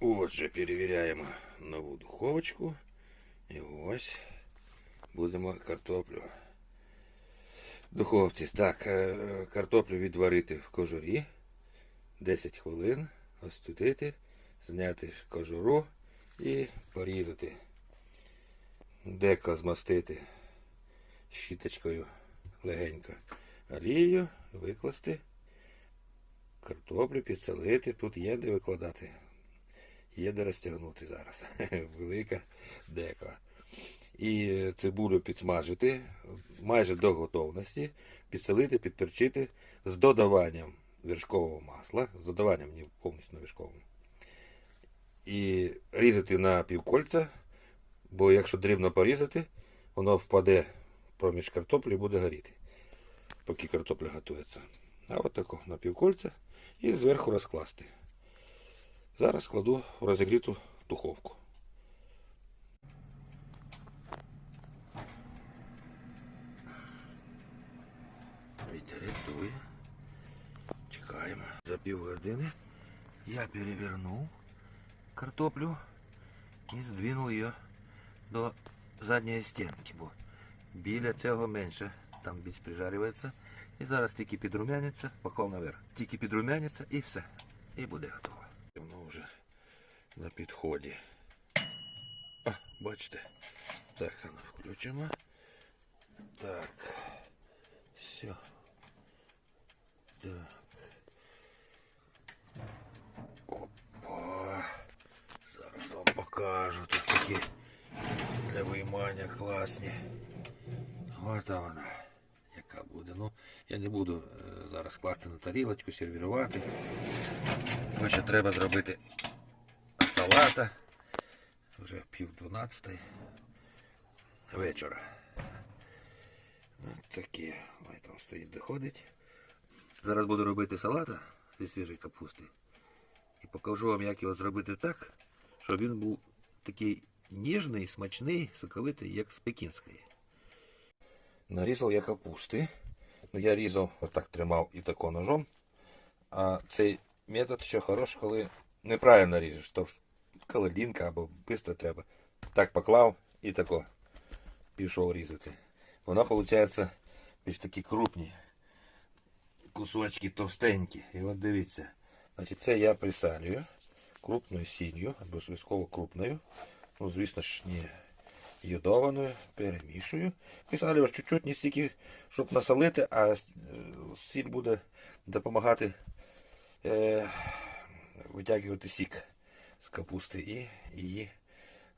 Отже, перевіряємо нову духовочку. І ось будемо картоплю. Духовці. Так, е, картоплю відварити в кожурі 10 хвилин, остудити, зняти кожуру і порізати. Деко змастити щіточкою легенько олією, викласти, картоплю підсолити. Тут є де викладати. Є де розтягнути зараз. Велика дека. І цибулю підсмажити майже до готовності, підсолити, підперчити з додаванням вершкового масла, з додаванням не повністю на вершковому. І різати на півкольця, бо якщо дрібно порізати, воно впаде проміж картоплі і буде горіти, поки картопля готується. А от тако на півкольця і зверху розкласти. Зараз кладу в розігріту духовку. Вітерець дує. Чекаємо. За півгодини я перевернув картоплю і здвинув її до задньої стінки, бо біля цього менше там більш прижарюється. І зараз тільки підрумяниться, поклав наверх. Тільки підрумяниться і все. І буде готово. Воно на підході. А, бачите. Так, а ну включимо. Так. Все. Так. Опа. Зараз вам покажу. Тут такі для виймання класні. Ось вона. Яка буде. Ну, я не буду е, зараз класти на тарілочку, сервірувати. Ще треба зробити салата. Вже пів дванадцятої вечора. Ось такі. Ой, там стоїть, доходить. Зараз буду робити салата зі свіжої капусти. І покажу вам, як його зробити так, щоб він був такий ніжний, смачний, соковитий, як з пекінської. Нарізав я капусти. Ну, я різав, отак тримав і тако ножом. А цей метод ще хорош, коли неправильно ріжеш. То каладінка або бистро треба. Так поклав і тако пішов різати. Вона, виходить, більш такі крупні. Кусочки товстенькі. І от дивіться. Значить, це я присалюю крупною сіллю, обов'язково крупною. Ну, звісно ж, не йодованою, перемішую. Присалюєш чуть-чуть, не стільки, щоб насолити, а е, сіль буде допомагати е, витягувати сік з капусти і її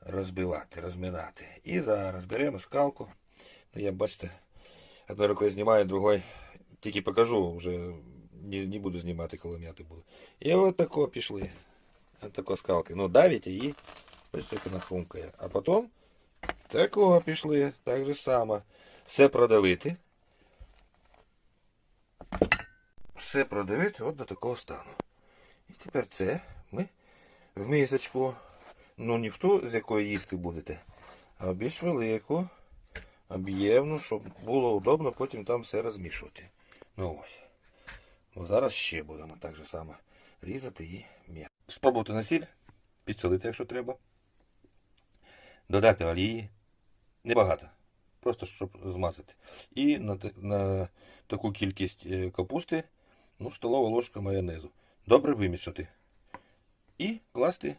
розбивати, розминати. І зараз беремо скалку. Ну, я бачите, одною рукою знімаю, другою тільки покажу, вже не, не буду знімати, коли м'яти буду. І от тако пішли. От тако скалки. Ну, давите і ось так вона хрумкає. А потім такого пішли, так же само. Все продавити. Все продавити от до такого стану. І тепер це ми в мисочку, ну не в ту, з якої їсти будете, а більш велику, об'ємну, щоб було удобно потім там все розмішувати. Ну ось. Ну зараз ще будемо так же само різати і м'ясо. Спробувати на сіль, підсолити, якщо треба. Додати олії. Небагато. Просто щоб змазати. І на, на таку кількість е, капусти, ну, столова ложка майонезу. Добре вимішати. І класти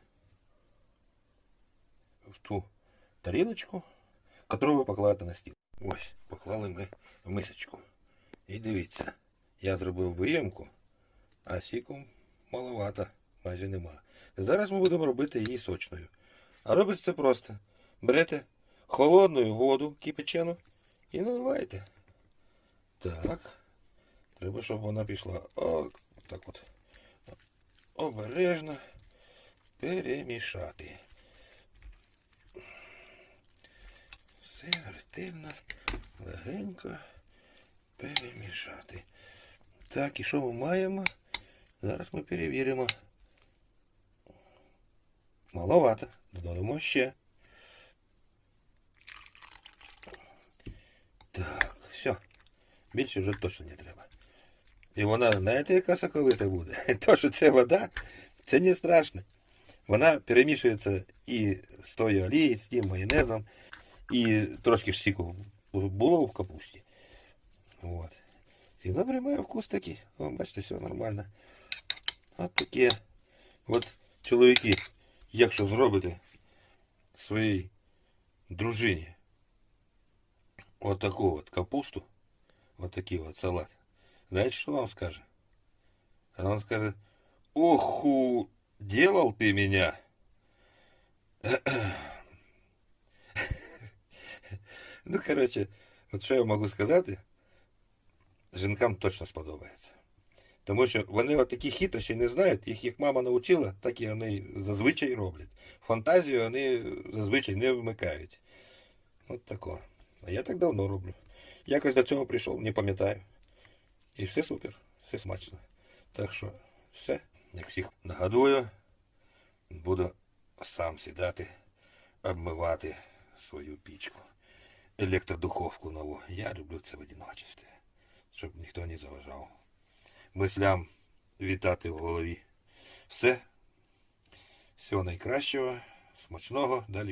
в ту тарілочку, яку ви покладете на стіл. Ось, поклали ми в мисочку. І дивіться, я зробив виємку, а сіку маловато, майже нема. Зараз ми будемо робити її сочною. А робиться це просто. Берете холодну воду кипячену і наливаєте. Так. Треба, щоб вона пішла. О, так от. Обережно перемішати. Все ретельно, легенько перемішати. Так, і що ми маємо? Зараз ми перевіримо. Маловато. Додамо ще. Так, все. Більше вже точно не треба. І вона, знаєте, яка соковита буде? То, що це вода, це не страшно. Вона перемішується і з тою олією, з тим майонезом, і трошки ж сіку було в капусті. От. І вона приймає вкус такий. О, бачите, все нормально. От таке. От чоловіки, якщо зробите своїй дружині от таку от капусту, от такий от салат, знаєте, що вам скаже? Она вам скажет, ох, у, делал ты меня. ну, коротше, от що я можу сказати, жінкам точно сподобається. Тому що вони от такі хитрощі не знають, їх як мама навчила, так і вони зазвичай роблять. Фантазію вони зазвичай не вмикають. От тако. А я так давно роблю. Якось до цього прийшов, не пам'ятаю. І все супер, все смачно. Так що все, Як всіх нагадую, буду сам сідати, обмивати свою пічку. Електродуховку нову. Я люблю це в одиночестві, щоб ніхто не заважав. Мислям вітати в голові. Все. Всього найкращого, смачного, далі.